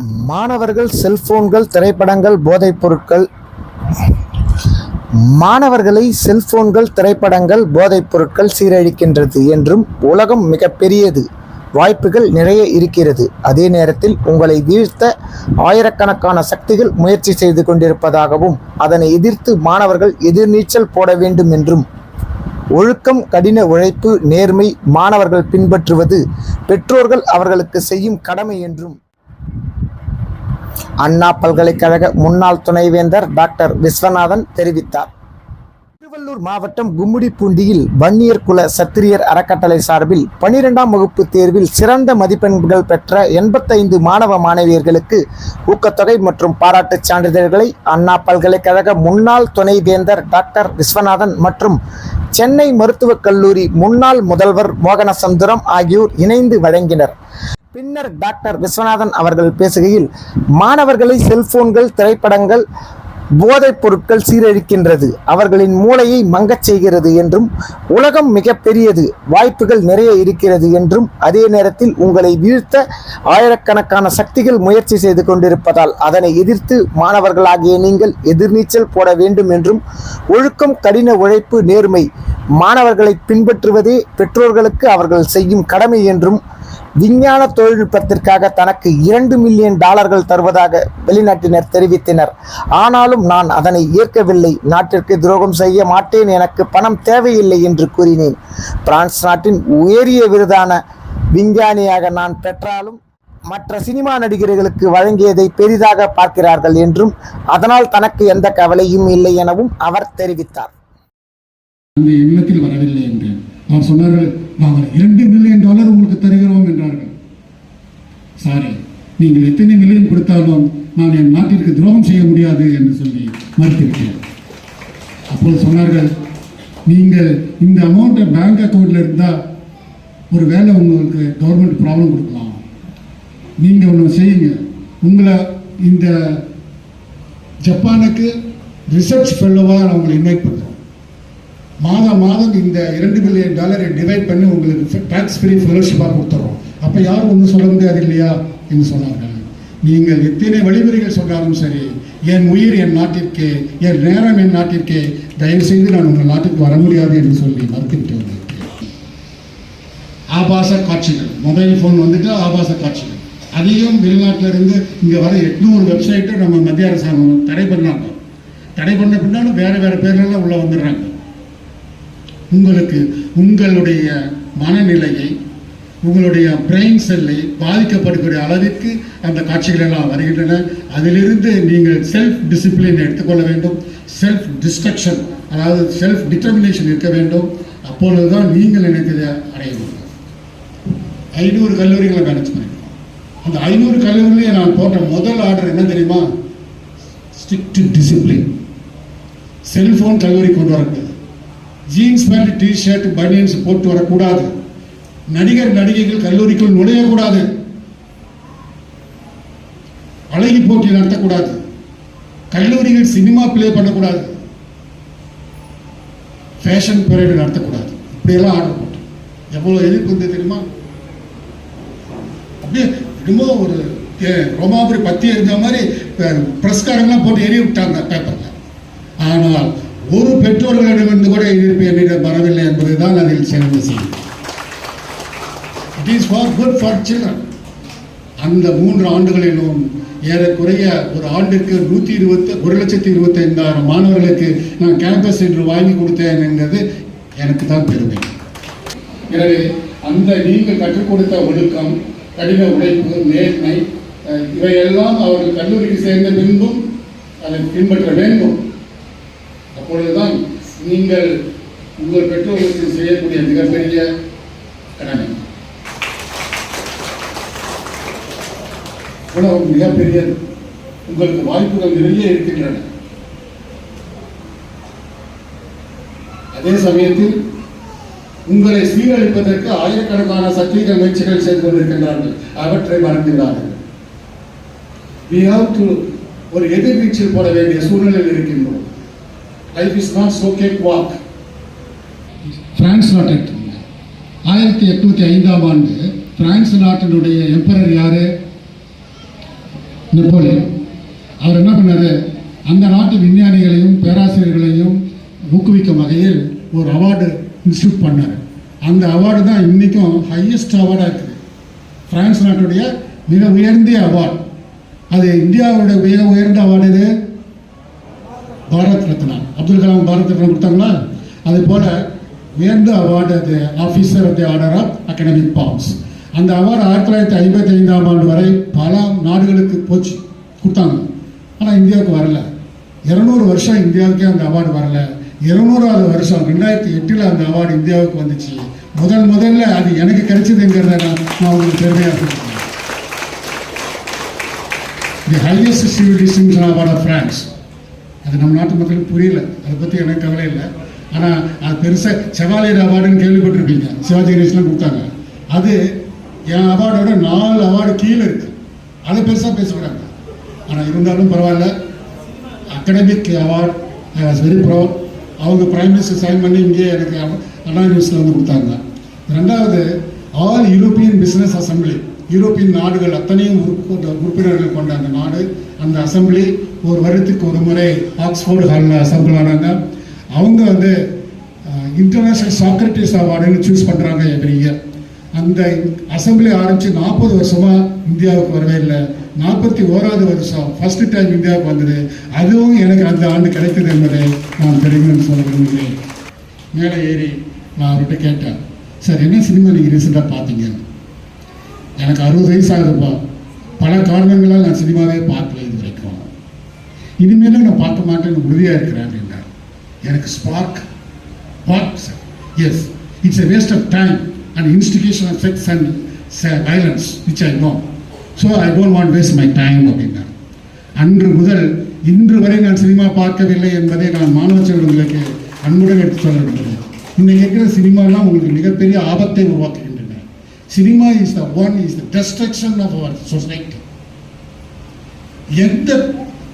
மாணவர்கள் செல்போன்கள் திரைப்படங்கள் போதைப் பொருட்கள் மாணவர்களை செல்போன்கள் திரைப்படங்கள் போதைப் பொருட்கள் சீரழிக்கின்றது என்றும் உலகம் மிகப்பெரியது. வாய்ப்புகள் நிறைய இருக்கிறது. அதே நேரத்தில் உங்களை வீழ்த்த ஆயிரக்கணக்கான சக்திகள் முயற்சி செய்து கொண்டிருப்பதாகவும் அதனை எதிர்த்து மாணவர்கள் எதிர்நீச்சல் போட வேண்டும் என்றும். ஒழுக்கம் கடின உழைப்பு நேர்மை மாணவர்கள் பின்பற்றுவது பெற்றோர்கள் அவர்களுக்கு செய்யும் கடமை என்றும். அண்ணா பல்கலைக்கழக முன்னாள் துணைவேந்தர் டாக்டர் விஸ்வநாதன் தெரிவித்தார். திருவள்ளூர் மாவட்டம் கும்முடிப்பூண்டியில் வன்னியர் குல சத்திரியர் அறக்கட்டளை சார்பில் பனிரெண்டாம் வகுப்பு தேர்வில் சிறந்த மதிப்பெண்கள் பெற்ற எண்பத்தைந்து மாணவ மாணவியர்களுக்கு ஊக்கத்தொகை மற்றும் பாராட்டுச் சான்றிதழ்களை அண்ணா பல்கலைக்கழக முன்னாள் துணைவேந்தர் டாக்டர் விஸ்வநாதன் மற்றும் சென்னை மருத்துவக் கல்லூரி முன்னாள் முதல்வர் மோகனசந்துரம் ஆகியோர் இணைந்து வழங்கினர். பின்னர் டாக்டர் விஸ்வநாதன் அவர்கள் பேசுகையில் மாணவர்களை செல்போன்கள் திரைப்படங்கள் போதைப் பொருட்கள் சீரழிக்கின்றது. அவர்களின் மூளையை மங்கச் செய்கிறது என்றும் உலகம் மிகப்பெரியது வாய்ப்புகள் நிறைய இருக்கிறது என்றும் அதே நேரத்தில் உங்களை வீழ்த்த ஆயிரக்கணக்கான சக்திகள் முயற்சி செய்து கொண்டிருப்பதால் அதனை எதிர்த்து மாணவர்களாகிய நீங்கள் எதிர்நீச்சல் போட வேண்டும் என்றும் ஒழுக்கம் கடின உழைப்பு நேர்மை மாணவர்களை பின்பற்றுவதே பெற்றோர்களுக்கு அவர்கள் செய்யும் கடமை என்றும் விஞ்ஞான தொழில்நுட்பத்திற்காக தனக்கு இரண்டு மில்லியன் டாலர்கள் தருவதாக வெளிநாட்டினர் தெரிவித்தனர். ஆனாலும் நான் அதனை ஏற்கவில்லை. நாட்டிற்கு துரோகம் செய்ய மாட்டேன். எனக்கு பணம் தேவையில்லை என்று கூறினேன். பிரான்ஸ் நாட்டின் உயரிய விருதான விஞ்ஞானியாக நான் பெற்றாலும் மற்ற சினிமா நடிகர்களுக்கு வழங்கியதை பெரிதாக பார்க்கிறார்கள் என்றும் அதனால் தனக்கு எந்த கவலையும் இல்லை எனவும் அவர் தெரிவித்தார். வரவில்லை என்று அவர் சொன்னார்கள் நாங்கள் இரண்டு மில்லியன் டாலர் உங்களுக்கு தருகிறோம் என்றார்கள். சாரி நீங்கள் எத்தனை மில்லியன் கொடுத்தாலும் நான் என் நாட்டிற்கு துரோகம் செய்ய முடியாது என்று சொல்லி மறுத்திருக்கிறேன் அப்போது சொன்னார்கள் நீங்கள் இந்த அமௌண்ட்டை பேங்க் அக்கௌண்ட்டில் இருந்தால் ஒரு வேலை உங்களுக்கு கவர்மெண்ட் ப்ராப்ளம் கொடுக்கலாம். நீங்கள் ஒன்று செய்யுங்க. உங்களை இந்த ஜப்பானுக்கு ரிசர்ச் ஃபெல்லோவாக நான் உங்களை இன்வைட் பண்ணுறேன் மாதம் மாதம் இந்த இரண்டு மில்லியன் டாலரை டிவைட் பண்ணி உங்களுக்கு டேக்ஸ் ஃப்ரீ ஃபெலோஷிப்பாக கொடுத்துறோம். அப்போ யாரும் ஒன்றும் சொல்ல முடியாது இல்லையா என்று சொன்னார்கள். நீங்கள் எத்தனை வழிமுறைகள் சொன்னாலும் சரி என் உயிர் என் நாட்டிற்கே என் நேரம் என் நாட்டிற்கே தயவுசெய்து நான் உங்கள் நாட்டுக்கு வர முடியாது என்று சொல்லி மறுத்துவிட்டு வந்திருக்கிறேன் ஆபாச காட்சிகள். மொபைல் ஃபோன் வந்துட்டு ஆபாச காட்சிகள். அதையும் வெளிநாட்டிலிருந்து இங்கே வர எட்நூறு வெப்சைட்டை நம்ம மத்திய அரசாங்கம் தடை பண்ணாங்க. தடை பண்ண பின்னாலும் வேறு வேறு பேர்லாம் உள்ளே வந்துடுறாங்க. உங்களுக்கு உங்களுடைய மனநிலையை உங்களுடைய பிரெயின் செல்லை பாதிக்கப்படுகிற அளவிற்கு அந்த காட்சிகள் எல்லாம் வருகின்றன. அதிலிருந்து நீங்கள் செல்ஃப் டிசிப்ளின் எடுத்துக்கொள்ள வேண்டும். செல்ஃப் டிஸ்ட்ரக்ஷன் அதாவது செல்ஃப் டிட்டர்மினேஷன் இருக்க வேண்டும். அப்பொழுதுதான் நீங்கள் நினைத்ததை அடைய முடியும். ஐநூறு கல்லூரிகளை மேனேஜ் பண்ணிருக்கோம் அந்த ஐநூறு கல்லூரிலேயே நான் போட்ட முதல் ஆர்டர் என்ன தெரியுமா? ஸ்ட்ரிக்ட் டிசிப்ளின் செல்ஃபோன் கல்லூரி கொண்டு வரக்கூடாது jeans pant T shirt banians போட்டு வரக்கூடாது. நடிகர் நடிகைகள் கல்லூரிக்குள் நுழையக்கூடாது. அழகி போட்டி நடத்தக்கூடாது. கல்லூரிகள் சினிமா பிளே பண்ணக்கூடாது. ஃபேஷன் பரேடு நடத்தக்கூடாது. இப்படியெல்லாம் ஆர்டர் போட்டோம். எவ்வளோ எதிர்ப்பு இருந்தது தெரியுமா? அப்படியே என்னமோ ஒரு ரோமாபுரி பத்தி இருந்த மாதிரி பிரஸ்காரங்களாம் போட்டு எரிய விட்டாங்க பேப்பரில் ஆனால் ஒரு பெற்றோர்களிடமிருந்து கூட எதிர்ப்பு என்னிடம் வரவில்லை என்பதுதான் அதில் சிறந்த செய்தி. It is for good for children அந்த மூன்று ஆண்டுகளிலும் ஏறக்குறைய ஒரு ஆண்டுக்கு நூற்றி இருபத்தி ஒரு லட்சத்தி இருபத்தி ஐந்தாயிரம் மாணவர்களுக்கு நான் கேம்பஸ் என்று வாங்கி கொடுத்தேன் என்பது எனக்கு தான் பெருமை. எனவே அந்த நீங்கள் கற்றுக் கொடுத்த ஒழுக்கம் கடின உழைப்பு நேர்மை இவையெல்லாம் அவர்கள் கல்லூரிக்கு சேர்ந்த பின்பும் அதை பின்பற்ற வேண்டும். அப்பொழுதுதான் நீங்கள் உங்கள் பெற்றோர்களுக்கு செய்யக்கூடிய மிகப்பெரிய கடமை. உலகம் மிகப்பெரிய உங்களுக்கு வாய்ப்புகள் நிறைய இருக்கின்றன. அதே சமயத்தில் உங்களை சீரழிப்பதற்கு ஆயிரக்கணக்கான சக்திகள் முயற்சிகள் செய்து கொண்டிருக்கின்றார்கள். அவற்றை மறந்துவிடாதீர்கள். ஒரு எதிர்வீச்சில் போட வேண்டிய சூழ்நிலையில் இருக்கின்றோம். Life is not so cake walk France நாட்டை ஆயிரத்தி எட்நூத்தி ஐந்தாம் ஆண்டு பிரான்ஸ் நாட்டினுடைய எம்பரர் யாரு நெப்போலியன் அவர் என்ன பண்ணாரு அந்த நாட்டு விஞ்ஞானிகளையும் பேராசிரியர்களையும் ஊக்குவிக்கும் வகையில் ஒரு அவார்டு இன்ஸ்டியூட் பண்ணார் அந்த அவார்டு தான் இன்றைக்கும் ஹையஸ்ட் அவார்டாக இருக்குது பிரான்ஸ் நாட்டுடைய மிக உயர்ந்த அவார்டு அது இந்தியாவுடைய மிக உயர்ந்த அவார்டு இது பாரத் ரத்னா. அப்துல் கலாம் பாரத் ரத்னா கொடுத்தாங்களா? அது போல உயர்ந்த அவார்டு அது officer of the order of academic palms அந்த அவார்டு ஆயிரத்தி தொள்ளாயிரத்தி ஐம்பத்தி ஐந்தாம் ஆண்டு வரை பல நாடுகளுக்கு போச்சு. கொடுத்தாங்க. ஆனால் இந்தியாவுக்கு வரல. இருநூறு வருஷம் இந்தியாவுக்கே அந்த அவார்டு வரல. இருநூறாவது வருஷம் ரெண்டாயிரத்தி எட்டில் அந்த அவார்டு இந்தியாவுக்கு வந்துச்சு. முதல் முதல்ல அது எனக்கு கிடைச்சதுங்கிறத நான் நான் உங்களுக்கு பெருமையாக சொல்கிறேன் the highest civil distinction award of France அது நம்ம நாட்டு மக்களுக்கு புரியல. அதை பற்றி எனக்கு கவலை இல்லை. ஆனால் அது பெருசாக செவாலியர் அவார்டுன்னு கேள்விப்பட்டிருப்பீங்க. சிவாஜி கணேஷ்லாம் கொடுத்தாங்க. அது என் அவார்டோட நாலு அவார்டு கீழே இருக்கு. அதை பெருசாக பேசக்கூடாது ஆனால் இருந்தாலும் பரவாயில்ல. அகடமிக் அவார்ட் வெரி ப்ரௌட் அவங்க பிரைம் மினிஸ்டர் சைன் பண்ணி இங்கே எனக்கு அண்ணா நியூஸில் வந்து கொடுத்தாங்க. ரெண்டாவது all European business assembly European நாடுகள் அத்தனையும் உறுப்பு- உறுப்பினர்கள் கொண்ட அந்த நாடு அந்த அசம்பிளி ஒரு வருடத்துக்கு ஒரு முறை ஆக்ஸ்போர்டு ஹாலில் அசம்பிள் ஆனாங்க அவங்க வந்து இன்டர்நேஷ்னல் சாக்ரட்டிஸ் அவார்டுன்னு சூஸ் பண்ணுறாங்க எவ்ரி இயர் அந்த அசம்பிளி ஆரம்பித்து நாற்பது வருஷமாக இந்தியாவுக்கு வரவே இல்லை. நாற்பத்தி ஓராவது வருஷம் ஃபஸ்ட்டு டைம் இந்தியாவுக்கு வந்தது. அதுவும் எனக்கு அந்த ஆண்டு கிடைத்தது என்பதை நான் தெரிவிக்கணும்னு சொல்ல விரும்புகிறேன். மேலே ஏறி நான் அவர்கிட்ட கேட்டேன் சார் என்ன சினிமா நீங்கள் ரீசெண்டாக பார்த்தீங்க? எனக்கு அறுபது வயசு ஆகுதுப்பா. பல காரணங்களால் நான் சினிமாவே பார்க்கல. இனிமேலும் நான் பார்க்க மாட்டேன்னு உறுதியாக இருக்கிறேன் அப்படின்னார். எனக்கு spark spark sir yes it's a waste of time and instigation of sex and violence which I know so I don't want waste my time அப்படின்னார். அன்று முதல் இன்று வரை நான் சினிமா பார்க்கவில்லை என்பதை நான் மாணவ செல்வங்களுக்கு அன்புடன் எடுத்து சொல்ல வேண்டும் இன்னைக்கு இருக்கிற சினிமாலாம் உங்களுக்கு மிகப்பெரிய ஆபத்தை உருவாக்குகின்றன. Cinema is the one is the destruction of our society எந்த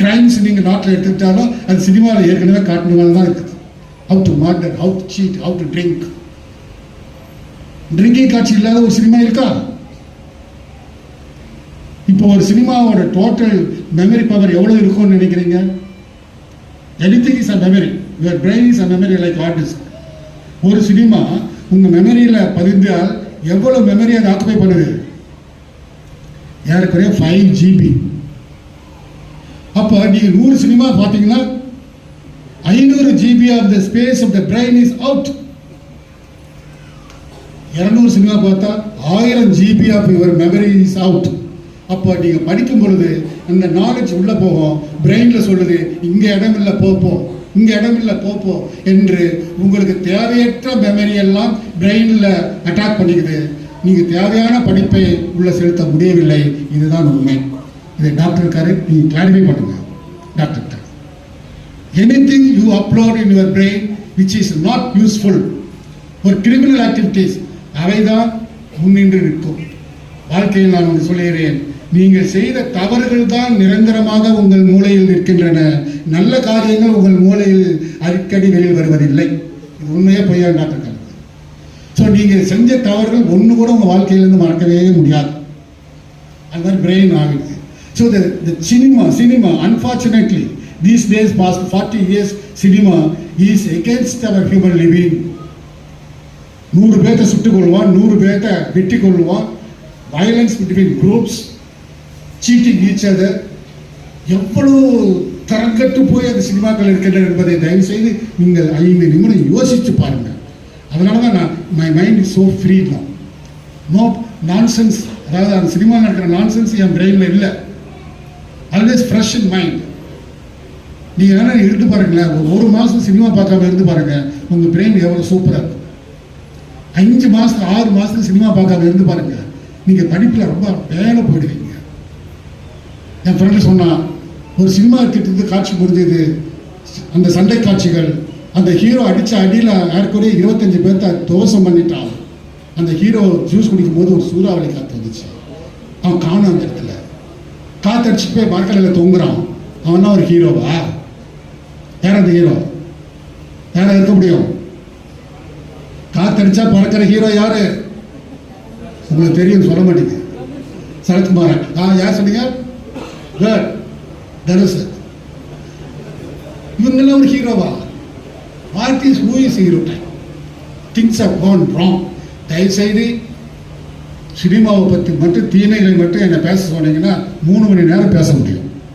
கிரைம்ஸ் நீங்க நாட்டில் எடுத்துக்கிட்டாலும் அது சினிமாவில் ஏற்கனவே காட்டின மாதிரி தான் இருக்குது. How to murder how to cheat how to drink drinking காட்சி இல்லாத ஒரு சினிமா இருக்கா? இப்போ ஒரு சினிமாவோட டோட்டல் மெமரி பவர் எவ்வளோ இருக்கும்னு நினைக்கிறீங்க? Anything is a memory your brain is a memory like artist ஒரு சினிமா உங்கள் மெமரியில் பதிந்தால் எவ்வளோ மெமரி அதை ஆக்குபை பண்ணுது? ஏறக்குறைய ஃபைவ் ஜிபி அப்போ நீங்கள் நூறு சினிமா பார்த்தீங்கன்னா ஐநூறு GB of the space of the brain is out இரநூறு சினிமா பார்த்தா ஆயிரம் GB of your memory is out அப்போ நீங்கள் படிக்கும் பொழுது அந்த நாலேஜ் உள்ளே போகும். பிரெயினில் சொல்லுது இங்கே இடம் இல்லை போப்போம் இங்கே இடம் இல்லை போப்போம் என்று உங்களுக்கு தேவையற்ற மெமரி எல்லாம் பிரெயினில் அட்டாக் பண்ணிக்குது. நீங்கள் தேவையான படிப்பை உள்ள செலுத்த முடியவில்லை. இதுதான் உண்மை. இதை டாக்டர் இருக்காரு நீங்கள் கிளாரிஃபை பண்ணுங்க. Doctor anything you upload in your brain which is not useful ஒரு கிரிமினல் ஆக்டிவிட்டீஸ் அவை தான் முன்னின்று நிற்கும். வாழ்க்கையில் நான் ஒன்று சொல்லுகிறேன் நீங்கள் செய்த தவறுகள் தான் நிரந்தரமாக உங்கள் மூளையில் நிற்கின்றன. நல்ல காரியங்கள் உங்கள் மூளையில் அடிக்கடி வெளியில் வருவதில்லை. இது உண்மையாக பொய்யா டாக்டர் ஸோ நீங்கள் செஞ்ச தவறுகள் ஒன்று கூட உங்கள் வாழ்க்கையிலிருந்து மறக்கவே முடியாது. அது மாதிரி பிரெயின் ஆகிடுது so the the cinema cinema unfortunately these days past forty years cinema is against our human living. நூறு பேர்த்த சுட்டுக் கொள்வான் நூறு பேர்த்த வெட்டி கொள்வான் violence between groups cheating each other எவ்வளவு தரங்கட்டு போய் அந்த சினிமாக்கள் இருக்கின்றன என்பதை தயவு செய்து நீங்கள் ஐந்து நிமிடம் யோசித்து பாருங்க அதனால தான் நான் my mind is so free தான் நோ நான்சென்ஸ் அதாவது அந்த சினிமா நடக்கிற நான்சென்ஸ் என் பிரெயினில் இல்லை. ஆல்வேஸ் ஃப்ரெஷ் இன் மைண்ட் நீங்கள் வேணால் இருந்து பாருங்களேன். ஒரு ஒரு மாதம் சினிமா பார்க்காம இருந்து பாருங்கள் உங்கள் பிரெயின் எவ்வளோ சூப்பராக இருக்கும். அஞ்சு மாதம் ஆறு மாதத்துக்கு சினிமா பார்க்காம இருந்து பாருங்கள் நீங்கள் படிப்பில் ரொம்ப மேலே போயிடுவீங்க. என் ஃப்ரெண்டு சொன்னான் ஒரு சினிமா கிட்டேருந்து காட்சி புரிஞ்சுது அந்த சண்டை காட்சிகள் அந்த ஹீரோ அடித்த அடியில் ஏற்கனவே இருபத்தஞ்சி பேர்த்த தோசம் பண்ணிட்டான். அந்த ஹீரோ ஜூஸ் குடிக்கும் போது ஒரு சூறாவளி காற்று வந்துச்சு. அவன் காணும் அந்த இடத்துல. காத்தடிச்சு போய் மரக்கலையில் தொங்குறான். அவன் தான் ஒரு ஹீரோவா? யார் அந்த ஹீரோ? யாரா இருக்க முடியும்? காத்தடிச்சா பறக்கிற ஹீரோ யாரு? உங்களுக்கு தெரியும் சொல்ல மாட்டேங்குது. சரத்குமார். ஆ யார் சொன்னீங்க? வேர் தனுசு இவங்கெல்லாம் ஒரு ஹீரோவா? What is who is hero? Things have gone wrong தயவுசெய்து சினிமாவை பற்றி மட்டும் தீமைகளை மட்டும் என்னை பேச சொன்னீங்கன்னா மூணு மணி நேரம் பேச முடியும்.